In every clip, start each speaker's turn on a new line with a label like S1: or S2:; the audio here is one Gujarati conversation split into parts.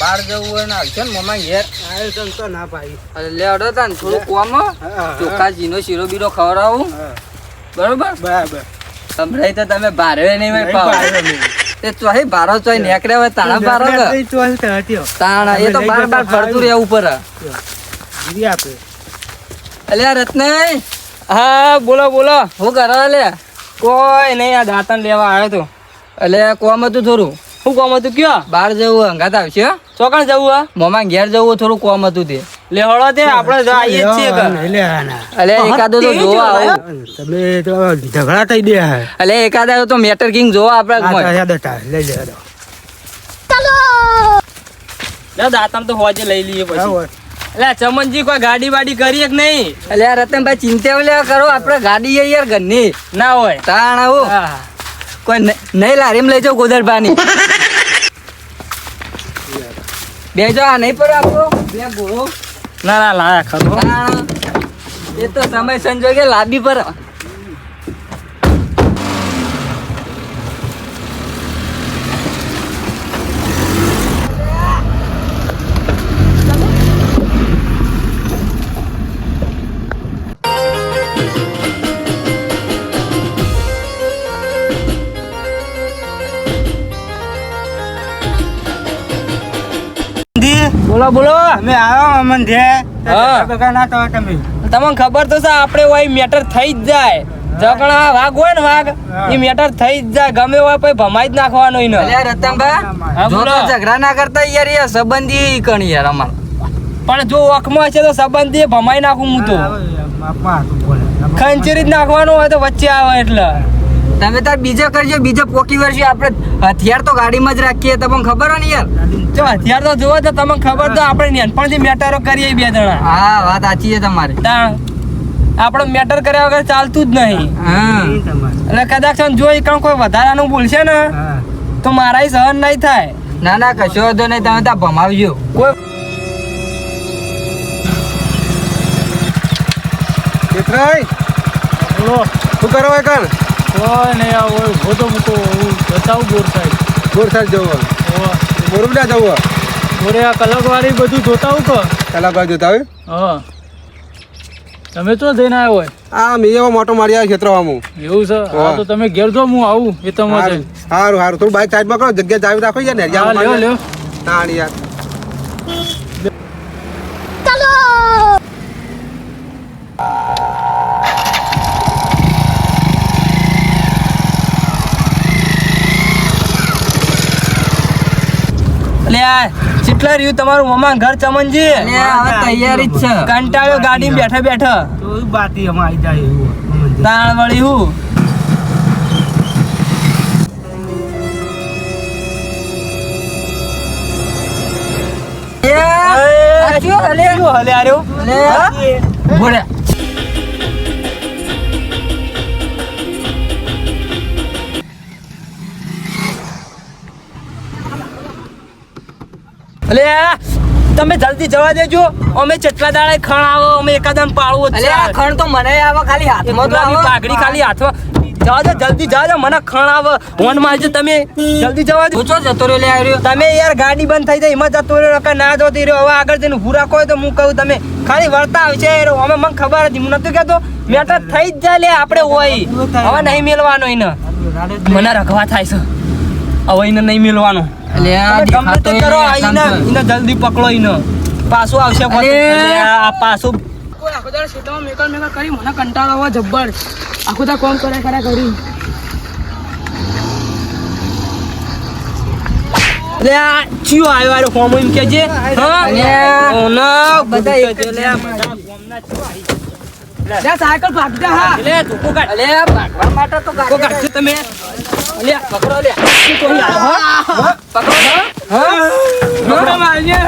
S1: બાર જવું હોય ને આવશે ને મમ્મા ઘેર.
S2: આયોજન તો ના પાડી.
S1: અરે અડો તા ને થોડું કોમ
S2: હા,
S1: જીનો શીરો બીરો ખવડાવું. બરોબર?
S2: બરાબર.
S1: સંભળાય તો તમે બારે નહીં હોય. પાવ તે ચોહી બારો ચોય નેકળ્યા હોય તાણા બારો કે?
S2: નહીં તો હાલ તો હટ્યો.
S1: તાણા એ તો બાર બાર ફરતું
S2: ખાવાનું.
S1: રહેવું પડે
S2: ગીરી આપે
S1: અલ્યા રત્ન
S3: હા બોલો બોલો.
S1: હું કરો લે?
S3: કોઈ નહીં આ દાંતણ લેવા આવ્યો તો.
S1: એટલે કોમ હતું થોડું?
S3: શું કામ હતું કયો
S1: બહાર જવું હંગાત આવશે?
S3: ચોકણ જવું હા
S1: મમ્મા ઘેર જવું થોડું કોમ હતું તે
S3: લે હળો તે આપણે જો આઈએ જ છીએ
S2: લેવાના.
S1: અલે એકાદો તો જોવા આવું
S2: તમે તો ઝઘડા થઈ દે હે.
S1: અલે એકાદો તો મેટર કિંગ જોવા આપણે
S2: યાદ હતા. લઈ.
S3: લે દાતમ તો હોજે લઈ લઈએ પછી. એટલે ચમનજી કોઈ ગાડી વાડી કરીએ કે નહીં
S1: અલ્યા રતનભાઈ ચિંતા કરો આપડે ગાડી યાર ઘરની
S3: ના હોય
S1: તાણ આવું
S3: હા.
S1: કોઈ નહીં નહીં લારીમ લઈ ગોદરબાની બે જો આ નહીં પર આપો બે ગોળો.
S3: ના ના લાયા ખરો.
S1: એ તો સમય સંજોગે લાદી પર
S3: બોલો બોલો.
S2: અમે આવ્યો અમન ધે
S3: હા.
S2: બગા ના તો તમે.
S3: તમને ખબર તો છે આપણે હોય મેટર થઈ જ જાય. જકણા વાઘ હોય ને વાઘ એ મેટર થઈ જ જાય. ગમે હોય પછી ભમાઈ જ નાખવાનો એને.
S1: અલ્યા રતનભાઈ જો
S3: બોલો.
S1: તો ઝઘડા ના કરતા યાર એ સંબંધી કણી યાર અમાર.
S3: પણ જો વખમાં છે તો સંબંધી ભમાઈ નાખું હું તો. ખંચેરી જ નાખવાનું હોય તો વચ્ચે આવે એટલે.
S1: તમે તાર બીજો કરજો બીજો પોકી વર્ષે આપણે હથિયાર તો ગાડીમાં જ રાખીએ તમને ખબર હોય ને યાર?
S3: જો હથિયાર તો જોવો તો તમને ખબર તો આપણે પણ મેટરો કરીએ બે જણા.
S1: હા વાત સાચી છે તમારી.
S3: આપણે મેટર કર્યા વગર ચાલતું જ નહીં.
S1: હા.
S3: એટલે કદાચ જોઈ ને જો એ કોઈ વધારાનું બોલશે ને. તો મારા સહન નહીં થાય.
S1: ના ના કશો વાંધો નહીં તમે ત્યાં ભમાવજો.
S3: કોઈ
S2: ચેતરાઈ, શું કરો હોય
S4: મૂકો હું બતાવું બોર સાહેબ.
S2: બોરસદ જવું બોરબડા જવું
S4: બોરે આ કલાકવાળી બધું જોતા હું કે
S2: કલાકાર જોતા હોય?
S4: હા. તમે તો જઈને આવ્યો હોય.
S2: આ મેં એવો મોટો મારી આવ્યો ખેતરવામાં
S4: એવું છે? હા તો તમે ઘેર જો હું આવું એ તમારે.
S2: સારું સારું થોડું બાઈક સાઈડમાં કરો જગ્યા જાવી રાખો યાર ને.
S4: લ્યો લ્યો
S2: ના યાર.
S3: આ કેટલા રહ્યું તમારું મમા ઘર ચમનજી?
S1: હવે તૈયારી જ છે.
S3: કંટાળ્યો ગાડી બેઠા બેઠા.
S2: તો બાતી એમાં આવી જાય એવું.
S3: તાણ વળી હું?
S1: એ, આ
S3: તમે જલ્દી જવા દેજો. અમે ચટલા દાડે ખણ આવો અમે એકાદમ પાળવું
S1: અલે આ
S3: છે.
S1: ખણ તો મને આવે ખાલી હાથમાં તો આવે.
S3: પાઘડી ખાલી હાથમાં. જવા દો જલ્દી જવા દો મને ખણ આવે. ફોન મારજો તમે. જલ્દી જવા દો.
S1: છો જતો રહ્યો લે આવ્યો?
S3: તમે યાર ગાડી બંધ થઈ જાય એમાં જતો રહ્યો કે ના જતો રહ્યો. હવે આગળ જઈને હું રાખો હોય તો હું કહું તમે. ખાલી વળતા આવશે યાર. અમે મને ખબર હતી હું નતું કહેતો. મેટર થઈ જ જાય લે આપણે હોય. હવે નહીં મેલવાનો એને. મને રખવા થાય છે. હવે એને નહીં
S1: અલે
S3: તમે ગમે તે કરો
S1: એને
S3: એને જલ્દી પકડો એને પાછું આવશે પાછું.
S1: અરે.
S3: અલે આ પાછું
S5: આખો દાડો ખેતરમાં મેકલ મેકલ કરી મને કંટાળો આવે જબ્બર. આખો દા કોમ કરે કરે કરી.
S3: લે આ ચિયો આવ્યો આરો ફોર્મ એમ કેજે હા?
S1: અલ્યા. બધા એક
S3: લે ફોર્મના ચિયો આવી.
S5: લે સાયકલ ભાગતા હા.
S3: લે ધોકો કાઢ
S1: અલે ભાગવા માટે તો ગાડી
S3: તમે? લે પકડો લે શું કહી
S1: પકડો
S3: હા પકડો મારજે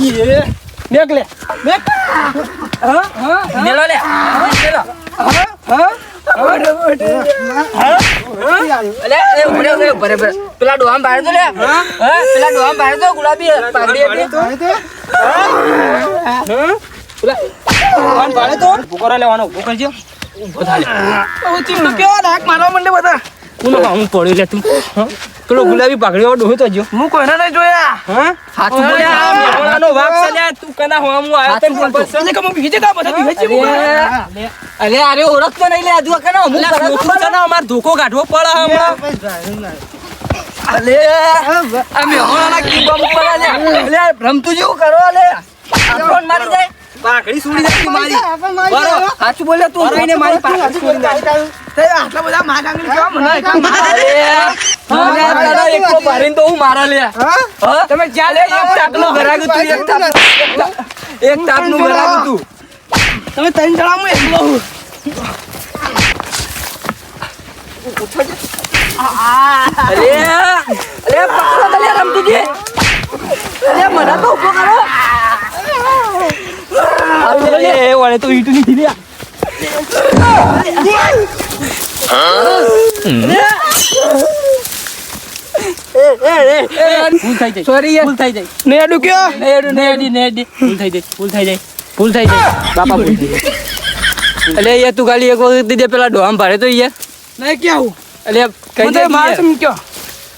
S3: એ મેક લે મેક હા હા મેલો લે મેલો હા હા.
S1: પેલા ડોહામ બહાર તો લે પેલા ડોહામ બહાર તો ગુલાબી પાઘડી
S3: પેલા કરે લેવાનો ભૂકો કરજો કોનો ગુલાબી પાઘડી વાળો ડોહો તો જો
S5: હું
S3: તું કના હું આયો તને
S1: સાચું
S3: ખબર
S5: કે હું
S1: ઓળખતો નહીં લે આજુ કના હું કરો
S3: છોકરો છે ને અમાર ધોકો કાઢવો પડે હમણાં
S1: અલે અલે રમતું જેવું કરો લે આપણને મારી જાય
S3: પાઘડી છોડી નાખી મારી. બરો
S1: સાચું બોલે તું જોઈને મારી પાછળ છોડી નાખ.
S5: આટલા બધા માગ આગળ કેવા મને
S1: તો ઊભો કરો.
S3: વળે તો ઈટુ નથી લ્યા ભૂલ થઈ જાય.
S1: સોરી યાર.
S3: ભૂલ થઈ જાય.
S5: ને અડું કયો?
S1: નેડું
S3: નેડી. નેડી ભૂલ થઈ જાય. ભૂલ થઈ જાય. ભૂલ થઈ જાય. બાપા ભૂલ થઈ જાય.
S1: અલે યાર તું ખાલી એક વખત દીધે પેલા ડોહામ ભારે તો યાર.
S5: નહીં કેવું
S1: અલે કઈ
S5: મને મારે
S1: દે
S5: તમે કયો?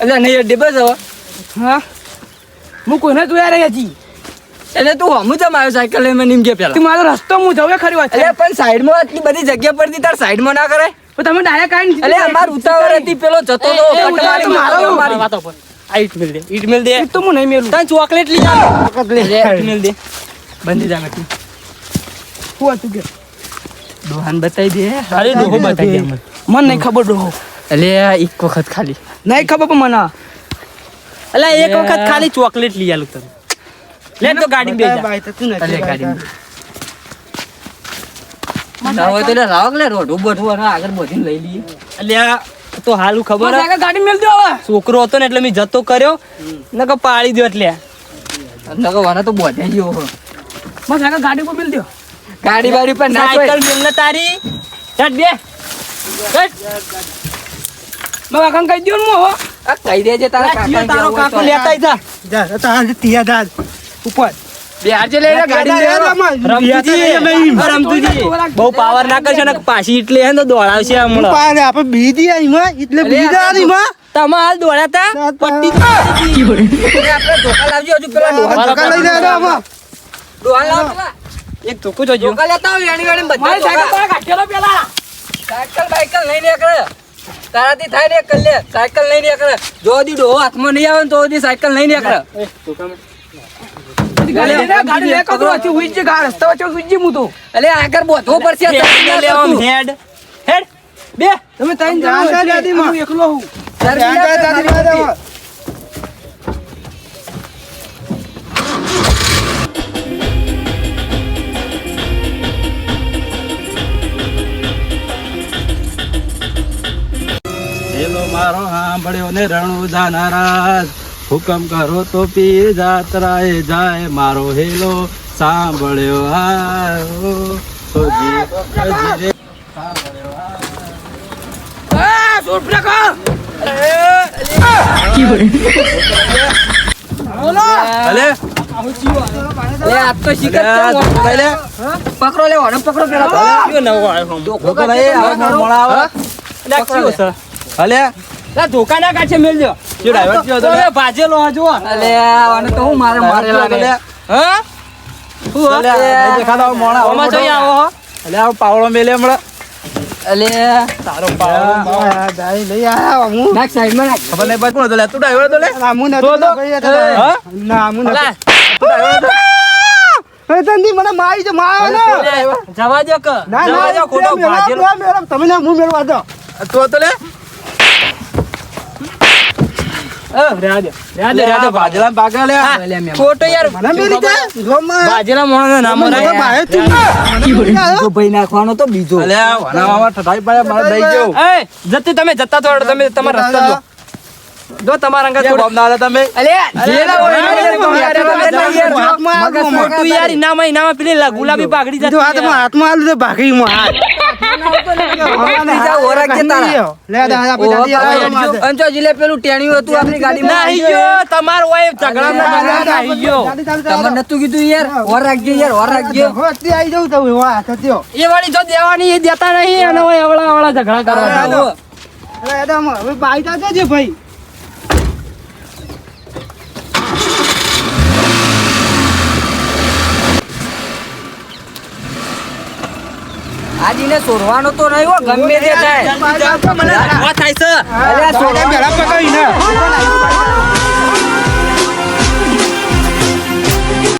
S1: અલે નહીં યાર ડેબસ હવે.
S5: હા? હું કોઈને જોયા રહી હજી
S1: એટલે તું હમું જમ આવ્યો સાયકલ લઈને નીમ ગયા પેલા.
S5: તું મારો રસ્તો હું જવે ખરી વાત છે.
S1: પણ સાઈડમાં આટલી બધી જગ્યા પરથી તાર સાઈડમાં ના કરે
S5: તો તમે ડાયરેક્ટ આવીને
S1: અલે અમાર ઉતાવળ હતી પેલો જતો તો
S3: એ
S1: કટ મારી મારો
S3: મારો
S1: મારી.
S3: વાતો પર આ ઈટ મિલ દે ઈટ મિલ દે.
S5: તો હું નહીં મેલું.
S3: તને ચોકલેટ લઈ જાવ
S1: ચોકલેટ.
S3: લે ઈટ મિલ દે. બંધી જા બેટી
S5: શું હતું કે?
S1: દોહાન બતાવી દે.
S3: અરે ડોહો બતાવી દે. મને.
S5: નહીં ખબર ડોહો.
S1: અલે એક વખત ખાલી.
S5: નહીં ખબર પણ મને.
S3: અલા એક વખત ખાલી ચોકલેટ લઈ આલું તને. લે તો ગાડી બે જા.
S1: અલે ગાડી. હોય તો લે રાવ લે રોઢું બોઢું અને આગળ બોધીને લઈ લઈએ.
S3: અલ્યા તો હાલું ખબર?
S5: આગળ ગાડી મેલ દો હવે.
S3: છોકરો હતો ને એટલે મેં જતો કર્યો. નકર પાડી દો એટલે.
S1: નકો વાના તો બોધે ગયો હો.
S5: આગળ ગાડી પર મેલ દો.
S1: ગાડી વાડી પર ના
S3: સાયકલ મેલ ને તારી. ચટ બે. ચટ.
S5: મેં કાકાને કહી દો ને હું
S1: આ કહી દેજે તારા
S3: અલા, તારો કાકો. લેતા જા.
S5: ઉપર
S1: બે હાજે લઈને ગાડી લેવો.
S3: રમતુજી અ, રમતુજી બહુ પાવર ના કરશો ને પાછી એટલે હે ને તો દોડાવશે હમણાં પટ્ટી
S1: આપણે ધોકા લાવજો હજુ પેલા ડોહા ડોહા લાવ
S3: એક ધોકો જોજો.
S1: ધોકા લેતા આવો વેણી વેણી બધા
S5: સાયકલ. પર કાઢેલો પેલા.
S1: સાયકલ બાયકલ લઈને નીકળે. તારાથી થાય ને સાયકલ લઈને નીકળે. જો દી ડોહો હાથમાં નહીં આવે તો સાયકલ લઈને નીકળે.
S5: ગાડી લે કદો હતી હુઈ ગા રસ્તા વચ્ચે હુઈ જ તો
S1: અલે આગળ બોધવો પડશે
S3: હેડ લેવા હેડ. હેડ. બે.
S5: તમે ત્રણ જણા હું એકલો હું
S4: હેલો મારો સાંભળ્યો ને રણુદા નારાજ. હુકમ કરો તો પી જાત્રાએ જાય મારો હેલો સાંભળ્યો
S1: પકડો પકડો પેલા.
S3: નવો આવ્યો? આવો? અલે.
S1: લા ધોકા ના કાઢશે મેલજો
S3: જો કયો હતો? અલે, ભાજેલો હા જો
S1: અલે આને તો હું મારે મારેલા ને
S3: હા? શું
S2: અલે, આ દેખાડો મોણા, ઓમાં
S3: જોઈ આવો
S2: અલે આ પાવડો મેલે હમણા
S1: અલે
S3: તારો પાવડો.
S1: નાખ સાઈડમાં નાખ
S2: ખબર નઈ પડતી કોણ તો લે? તું ડ્રાઈવર તો લે?
S3: ના હું એ,
S2: તો
S3: અલા,
S2: ના હું હતો?
S3: જવા દો કે. જવા દો.
S2: તું લે?
S3: દો. દો, દો,
S2: ભાજેલા ને લે.
S3: ખોટો ભાજેલા મોણાનો નામ મરાય.
S1: બીજો ભાઈ તો બીજો
S3: જતી તમે જતા તો તમે તમારા રસ્તા જો. તમારા અંગા
S2: ક્યાં ના આલે તમે?
S1: મોટું યાર હોય
S3: અરે,
S1: પેલી
S3: ગુલાબી
S1: તમે
S3: અરે,
S1: તમે
S3: અરે,
S1: લઈ યાર,
S3: અરે, માં લા-
S1: અંચો જીલે પેલું ટેણ્યું હતું આપણી ગાડીમાં.
S3: આવી ગયો તમાર ઓય નાહી ગયો
S1: તમને નતું કીધું યાર ઓર રાખજો યાર ઓર રાખજો.
S3: એ વાળી જો દેવાની એ દેતા નહીં અને ઓય અવળા અવળા ઝઘડા કરવા
S1: આવો.
S2: અરે હવે ભાઈ.
S1: આજીને સોરવાનો તો નહીં હો ગમે તે થાય. થાય છે.